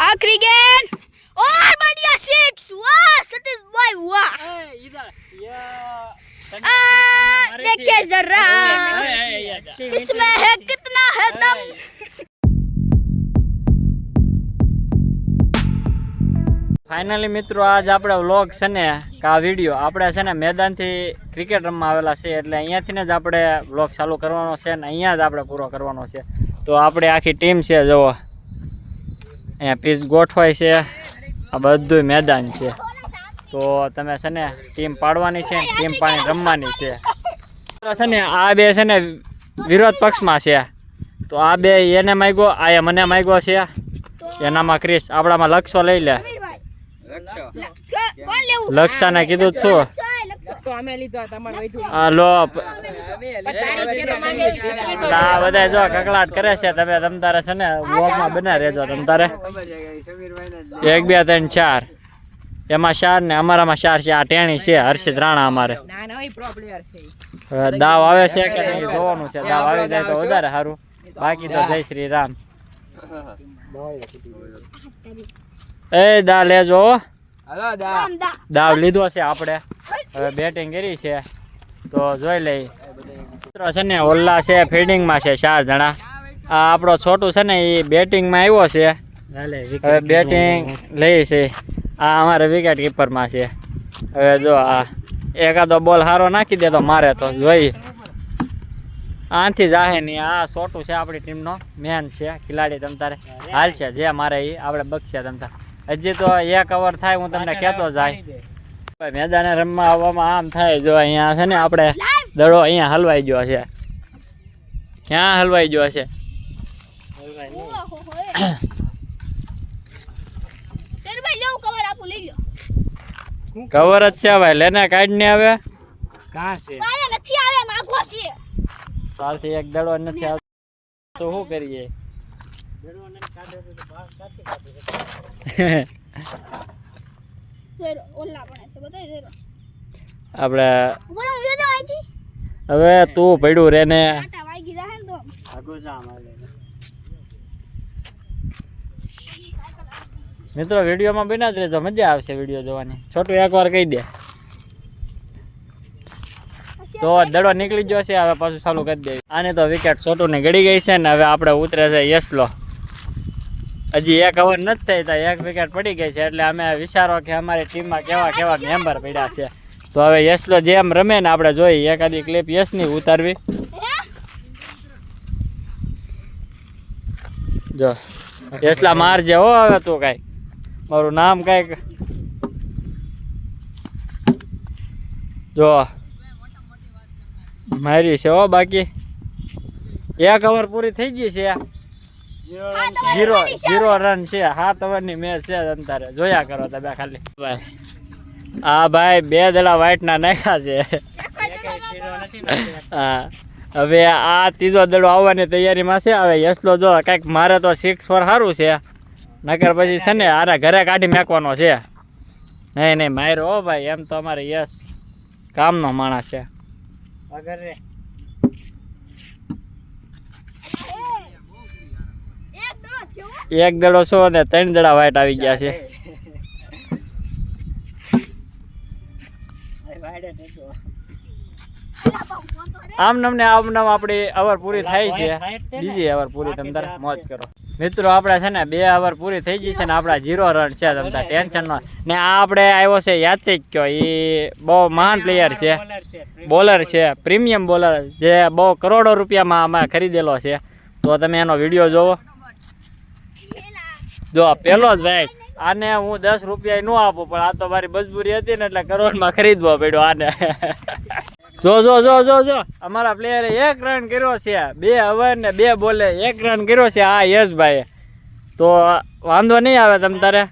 आखिरी गेंद और बढ़िया सिक्स वाह सतीश भाई वाह आ, देखिए जरा इसमें है कितना है दम ફાઇનલી મિત્રો આજ આપણે વ્લોગ છે ને કે આ વિડીયો આપણે છે ને મેદાનથી ક્રિકેટ રમવા આવેલા છે એટલે અહીંયાથી જ આપણે વ્લોગ ચાલુ કરવાનો છે ને અહીંયા જ આપણે પૂરો કરવાનો છે તો આપણે આખી ટીમ છે જુઓ. અહીંયા પીચ ગોઠવાય છે. આ બધું મેદાન છે. તો તમે છે ને ટીમ પાડવાની છે ટીમ પાણી રમવાની છે. ને આ બે છે ને વિરોધ પક્ષમાં છે. તો આ બે એને માગ્યો આ એ મને માગ્યો છે. એનામાં ક્રિશ આપણામાં લક્ષો લઈ લે. લક્ષાને કીધું છું. તો અમે લીધો તમારે વૈધું કરે છે તમે તમતારે છે ને વોકમાં બના રહેજો તમતારે. એક બે ત્રણ ચાર. એમાં ચાર ને અમારામાં ચાર છે આ ટેણી છે હર્ષિત રાણા અમારે. દાવ આવે છે કે નહીં જોવાનું છે દાવ આવી જાય તો વધારે સારું. બાકી તો જય શ્રી રામ. એ દા લેજો દાવ લીધો છે આપણે. હવે બેટિંગ કરી છે. તો જોઈ લઈ મિત્રો છે ને ઓલ્લા છે ફિલ્ડિંગમાં છે ચાર જણા. આ આપણો છોટું છે ને એ બેટિંગમાં આવ્યો છે. હવે બેટિંગ લઈ છે. આ અમારે વિકેટ કીપરમાં છે. હવે જો આ એકાદો બોલ સારો નાખી દે તો મારે તો જોઈ. આથી જાહે નહીં. આ છોટું છે આપણી ટીમનો મેન છે ખિલાડી તમ તારે. હાલ છે જે મારે એ આપણે બક્ષ્યા તમતા હજી તો એક ઓવર થાય હું તમને કહેતો જાય. મેદાને રમવા આવવામાં આમ થાય જો અહીંયા છે ને આપણે દડો અહીંયા હલવાઈ ગયો છે. ક્યાં હલવાઈ ગયો છે? કવર જ છે ભાઈ લેને કાઢ ને આવે માગો એક દડો નથી તો શું કરીએ? આપણે હવે તું પડ્યું રે ને. કાટા વાગી જાય ને તો મિત્રો વિડીયોમાં બિના જ રહેજો મજા આવશે વીડિયો જોવાની. છોટું એકવાર કહી દે. તો દડો નીકળી ગયો છે હવે પાછું ચાલુ કરી દે. આને તો વિકેટ છોટું ને ગળી ગઈ છે ને હવે આપણે ઉતરે છે યસલો હજી એક ઓવર નથી થઈ, તો એક વિકેટ પડી ગઈ છે, એટલે અમે વિચારો કે અમારી ટીમમાં કેવા કેવા મેમ્બર પડ્યા છે. તો હવે યસલો જેમ રમે ને આપણે જોઈ, એકાદી ક્લિપ યસની ઉતારવી. જો, યશલા મારજે હો હવે તું કાંઈ. મારું નામ કાંઈક. જો, મારી છે હો બાકી. એક ઓવર પૂરી થઈ ગઈ છે. જીરો જીરો રન છે. સાત ઓવરની મેચ છે અંતારે જોયા કરો તમે ખાલી. ભાઈ. આ ભાઈ બે દડા white ના નાખ્યા છે. હા. હવે આ ત્રીજો દડો આવવાની તૈયારીમાં છે. હવે યસલો જો કાંઈક મારે તો સિક્સ ફોર સારું છે. નકર પછી છે ને આરા ઘરે કાઢી મેકવાનો છે. નહીં નહીં મારો હો ભાઈ. એમ તો અમારે યસ કામનો માણસ છે. એક દો છે હો. એક દડો છો ને ત્રણ દડા વાઈટ આવી ગયા છે. આમ નમને આમ નમ આપણી અવર પૂરી થાય છે. બીજી અવર પૂરી તમદાર મોજ કરો. મિત્રો આપણે છે ને બે અવર પૂરી થઈ ગઈ છે ને આપણા જીરો રન છે તમ તારે. ટેન્શન નો ને આ આપણે આવ્યો છે યાત્રિક કયો? એ બહુ મહાન પ્લેયર છે. બોલર છે પ્રીમિયમ બોલર જે બહુ કરોડો રૂપિયામાં અમે ખરીદેલો છે. તો તમે એનો વીડિયો જોવો. જો પેલો જ ભાઈ, આને હું દસ રૂપિયા ન આપું, પણ આ તો મારી મજબૂરી હતી ને એટલે કરોડમાં ખરીદવો પડ્યો આને. જો જો જો જો જો, અમારા પ્લેયરે એક રન કર્યો છે. બે અવર ને બે બોલે એક રન કર્યો છે. આ યશભાઈ તો વાંધો નહીં આવે તમ તારે.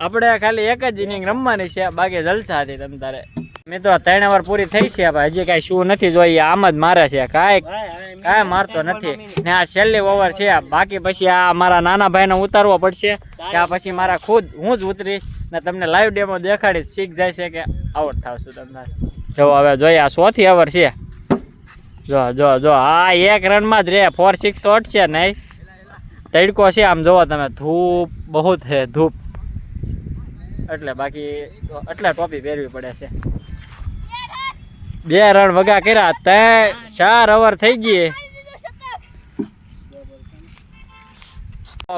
આપણે ખાલી એક જ ઇનિંગ રમવાની છે. બાકી જલસા હતી તમ તારે. મિત્રો ત્રણ ઓવર પૂરી થઈ છે હજી કાંઈ શું નથી જોઈએ. આમ જ મારે છે. કાંઈ કાંઈ મારતો નથી. ને આ છેલ્લી ઓવર છે બાકી પછી આ મારા નાના ભાઈને ઉતારવો પડશે. ત્યાં પછી મારા ખુદ હું જ ઉતરીશ ને તમને લાઈવ ડેમો દેખાડીશ. શીખ જાય છે કે આઉટ થશું તમને જો હવે જોઈએ આ સોથી ઓવર છે. જો જો જો આ એક રનમાં જ રે. ફોર સિક્સ તો અટશે નહીં. તડકો છે આમ જોવો તમે ધૂપ બહુ છે ધૂપ. એટલે બાકી તો એટલે ટોપી પહેરવી પડે છે. બે રણ વગા કર્યા. તે ચાર અવર થઈ ગઈ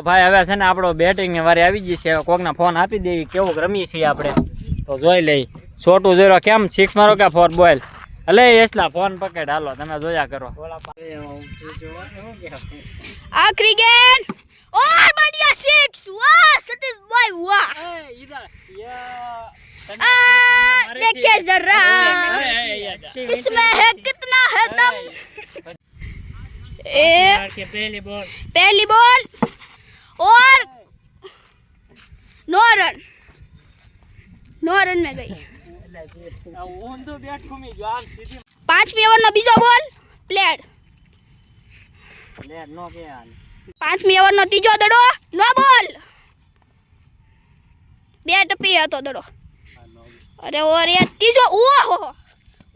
ભાઈ હવે છે ને આપણો બેટિંગ બેટિંગની વારી આવી ગઈ છે. કોકના ફોન આપી દઈએ કેવો રમીએ છીએ આપણે. તો જોઈ લઈ છોટું જોઈ કેમ? સિક્સ મારો કે ફોર બોલ? અલે એસલા ફોન પકડ. હાલો તમે જોયા કરો. આખરી ક્રિકેટ ઓર બઢિયા સિક્સ વાહ સતીશ ભાઈ વાહ! એ ઈધર યા. देखिए जरा इसमें है कितना है दम ए पहली बॉल और नौ रन नौ रन में गई પાંચમી ઓવરનો બીજો બોલ પ્લેડ પાંચમી ઓવરનો ત્રીજો દડો નો બોલ બે ટપી હતો દડો અરે ઓ એ ત્રીજો ઓહો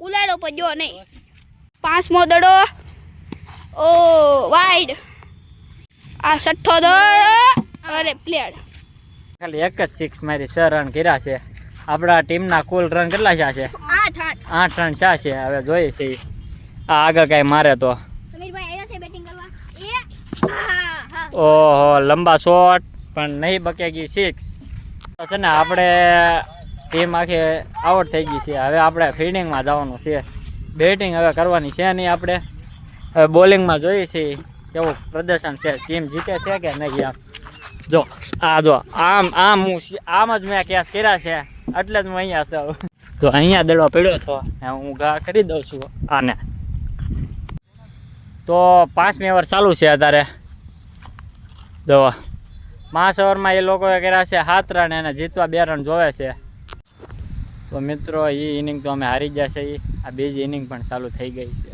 ઉલાડો પડ્યો નહીં. પાંચમો દડો. ઓ વાઈડ આ છઠ્ઠો દડો. અરે પ્લેયર ખાલી એક જ સિક્સ મારી છ રન કર્યા છે. આપણા ટીમના કુલ રન કેટલા થયા છે? આઠ રન શા છે. હવે જોઈએ છે. આ આગળ કાંઈ મારે તો. ઓહો લંબા શોટ પણ નહીં બકે ગઈ સિક્સ તો છે ને આપણે ટીમ આખી આઉટ થઈ ગઈ છે. હવે આપણે ફિલ્ડિંગમાં જવાનું છે. બેટિંગ હવે કરવાની છે નહીં આપણે. હવે બોલિંગમાં જોઈએ છીએ કેવું પ્રદર્શન છે. ટીમ જીતે છે કે નહીં આમ? જો, આ જો, આમ આમ હું આમ જ મેં કેસ કર્યા છે. એટલે જ હું અહીંયા છું. તો અહીંયા દડો પડ્યો હતો હું ઘા કરી દઉં છું આને. તો પાંચમી ઓવર ચાલુ છે અત્યારે. જો, પાંચ ઓવરમાં એ લોકોએ કર્યા છે સાત રન એને જીતવા બે રન જોવે છે. તો મિત્રો એ ઇનિંગ તો અમે હારી ગયા છે. આ બીજી ઇનિંગ પણ ચાલુ થઈ ગઈ છે